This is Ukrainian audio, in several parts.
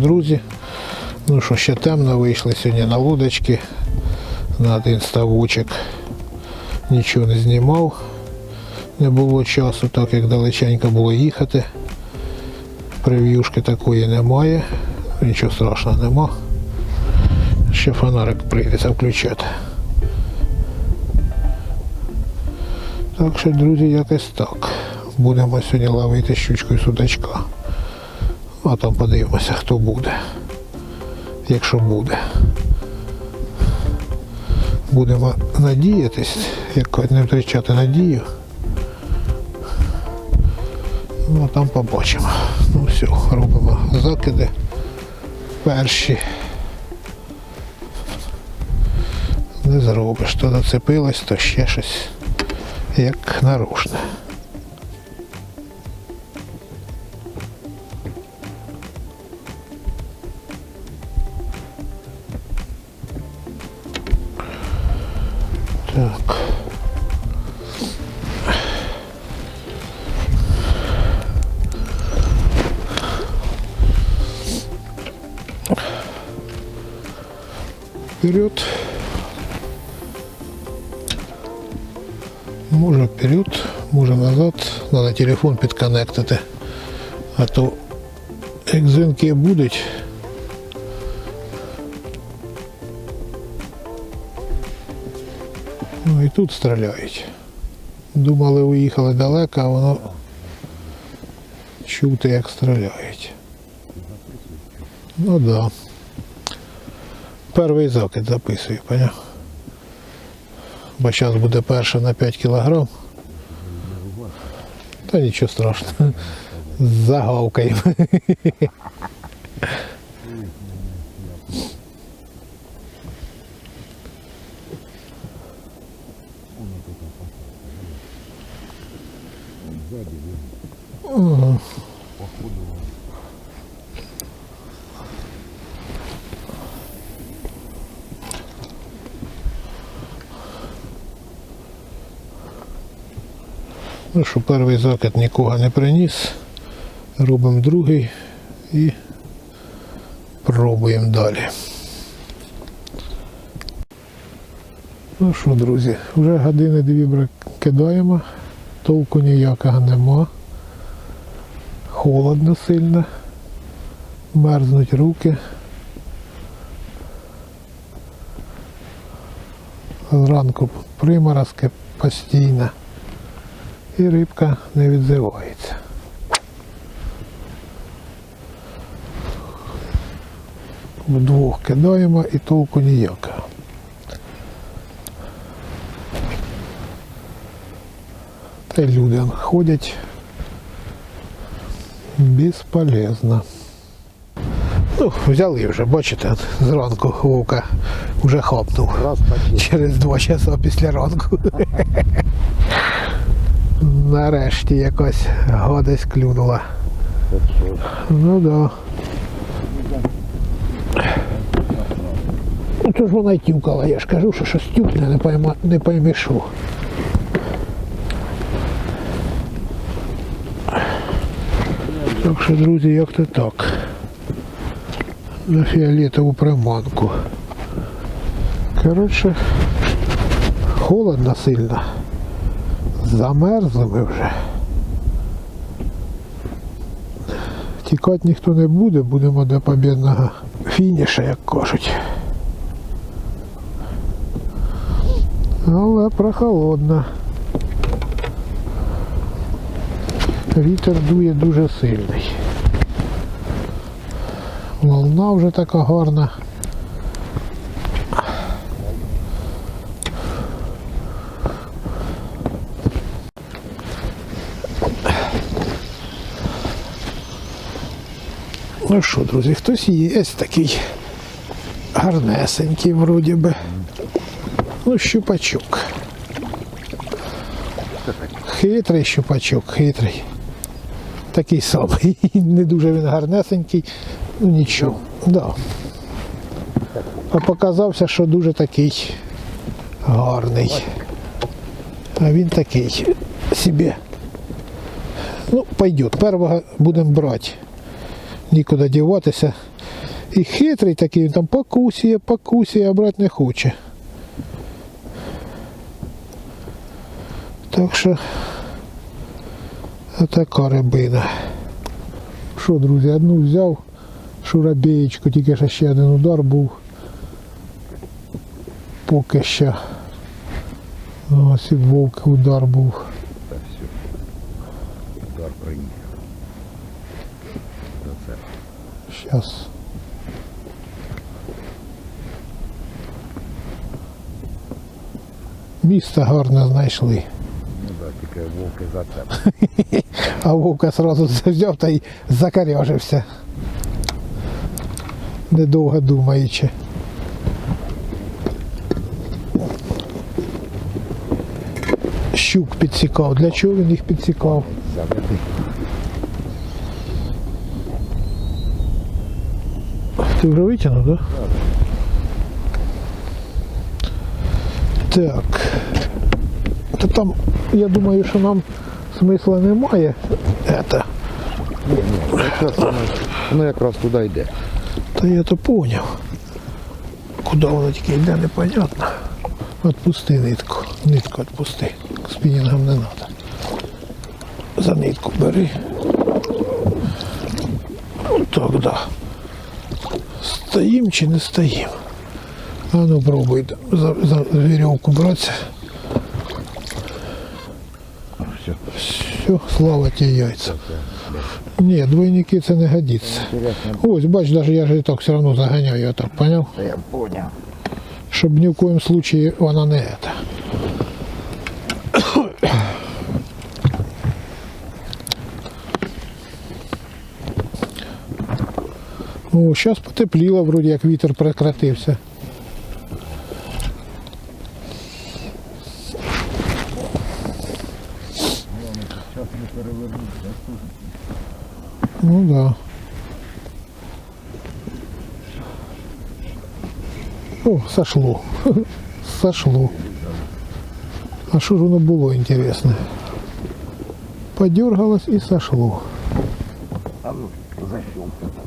Друзі. Ну що, ще темно, вийшли сьогодні на лодочки, на один ставочок. Нічого не знімав. Не було часу, так як далеченько було їхати. Прев'юшки такої немає. Нічого страшного нема. Ще фонарик прийдеться включати. Так що, друзі, якось так. Будемо сьогодні ловити щучкою судачка. А там подивимося, хто буде. Якщо буде. Будемо надіятись, як не втрачати надію. Ну, а там побачимо. Ну все, робимо закиди. Перші. Не зробиш, то зацепилось, то ще щось як наружне. Так. Вперед. Може вперед, може назад. Надо телефон підконектити. А то як дзвінки будуть. І тут стріляють. Думали, уїхали далеко, а воно чути, як стріляють. Ну так. Да. Перший закид записую, поняв? Бо зараз буде перша на 5 кілограм. Та нічого страшного. Загавкаємо. Ну що, перший закид нікого не приніс. Робимо другий і пробуємо далі. Ну що, друзі, вже години дві кидаємо, толку ніякого нема. Холодно сильно, мерзнуть руки. Зранку приморозки постійно і рибка не відзивається. Вдвох кидаємо і толку ніякого. Та й люди ходять безполезно. Ну, взяли вже, бачите, зранку вовка вже хапнув. Раз. Через два часа після ранку. Нарешті якась гадость клюнула. Ну да. Ну то ж вона й тюкала, я ж кажу, що щось тюкне, не пойма, не пойми що. Так що, друзі, як то так. На фіолетову приманку. Коротше, холодно сильно. Замерзли ми вже. Тікати ніхто не буде, будемо до побідного фініша, як кажуть. Але прохолодно. Вітер дує дуже сильний. Волна вже така гарна. Ну що, друзі, хтось є такий гарнесенький вроді би. Ну, щупачок. Хитрий щупачок, хитрий. Такий самий. Не дуже він гарнесенький, ну нічого. Да. А показався, що дуже такий гарний. А він такий собі. Ну, пойдет. Первого будемо брати. Нікуди діватися. І хитрий такий, він там покусує, покусує, а брати не хоче. Так що така рибина. Що, друзі, одну взяв, шурабеєчку, тільки що ще один удар був. Поки що. Ось і вовк удар був. Удар прийняв. Щас. Місце гарне знайшли. Ну так, тільки вовки за тебе. А вовка сразу взяв та й закаряжився. Недовго думаючи. Щук підсікав. Для чого він їх підсікав? Вже витягнув, так? Да? Так. Та там, я думаю, що нам смисла немає. Это. Ні, ні, якраз воно, воно якраз туди йде. Та я то поняв. Куди воно тільки йде, непонятно. Отпусти нитку. Нитку відпусти. Спінінгам не треба. За нитку бери. Так, да. Стоїм чи не стоїм? А ну пробуй за, за вірьовку братися. Все. Все, слава ті яйця. Ні, двойники це не годиться. Ось, бач, даже я ж і так все одно заганяю, я так поняв? Я поняв. Щоб ні в коєму случае вона не это. О, зараз потепліло, вроді як вітер прекратився. Ну да. О, сошло. Сошло. А що ж воно було інтересне? Подергалось і сошло. А ну, защелкнуто.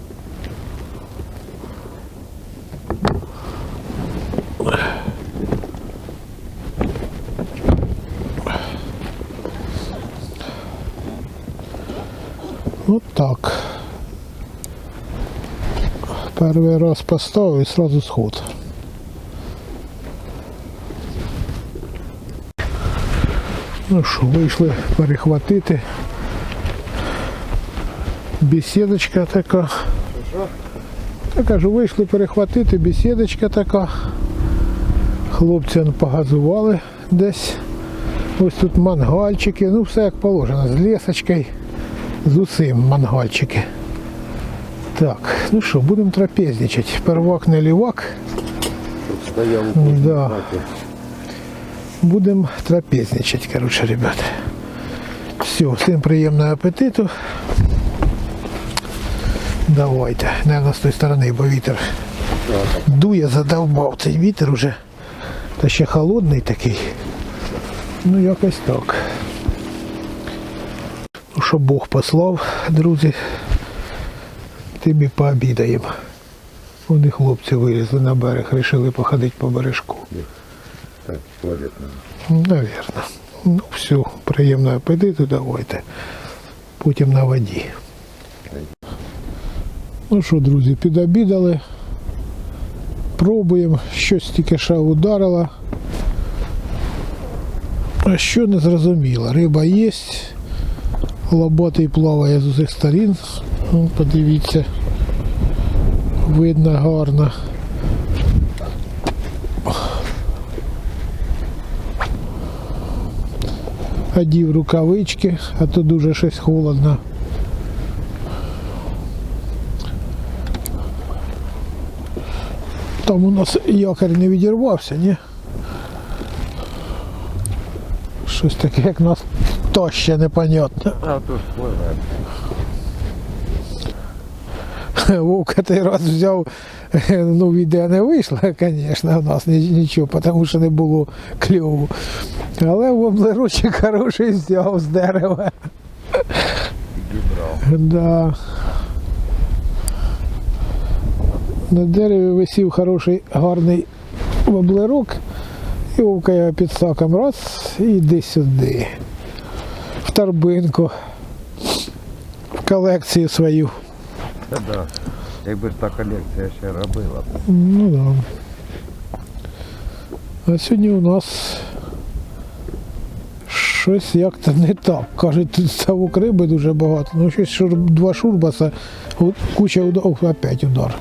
Вот так. Перший раз поставив і сразу сход. Ну що, вийшли перехватити. Бесідочка така. Я кажу, вийшли перехватити, бесідочка така. Хлопці погазували десь. Ось тут мангальчики, ну все як положено, з лісочкою, з усім мангальчики. Так, ну що, будемо трапезничати. Первак не лівак. Тут стояв у Да. Будемо трапезничати, коротше, ребят. Все, всім приємного апетиту. Давайте. Наверное, з тої сторони, бо вітер дує, задовбав цей вітер уже. Та ще холодний такий. Ну, якось так. Що Бог послав, друзі, тим і пообідаємо. Вони хлопці вилізли на берег, вирішили походити по бережку. Так, туалет надо. Наверно. Ну все, приємного апетиту давайте. Потім на воді. Ну що, друзі, підобідали. Пробуємо. Щось тільки що ударило. А що не зрозуміло. Риба є. Лоботий плаває з усіх сторін. Ну, подивіться. Видно гарно. одів рукавички, а то дуже щось холодно. Там у нас якорь не відірвався, ні? Щось таке, як нас то ще непонятно. А пливе. Вовка той раз взяв, ну відео не вийшло, звісно, у нас нічого, тому що не було кльову. Але воблерочок хороший взяв з дерева. Да. На дереві висів хороший гарний воблерок. І вовка його під саком раз і йди сюди. В торбинку. В колекцію свою. Та да. Якби ж та колекція ще робила. Ну да. А сьогодні у нас щось як-то не так. Кажуть, тут ставок риби дуже багато. Ну щось шур... два шурбаса, куча ударів, опять удар.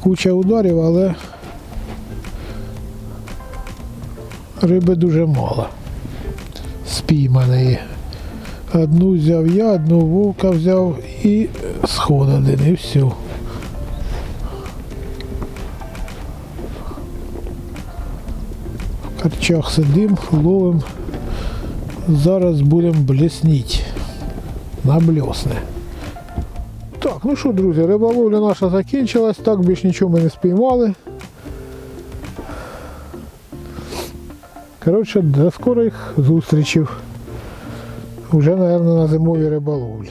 Куча ударів, але риби дуже мало. Спійманої. Одну взяв я, одну вовка взяв і сход один, і все. В корчах сидим, ловим. Зараз будемо блісніть. На бльосне. Так, ну що, друзі, риболовля наша закінчилась, так більш нічого ми не спіймали. Коротше, до скорих зустрічей. Уже, мабуть, на зимовій риболовлі.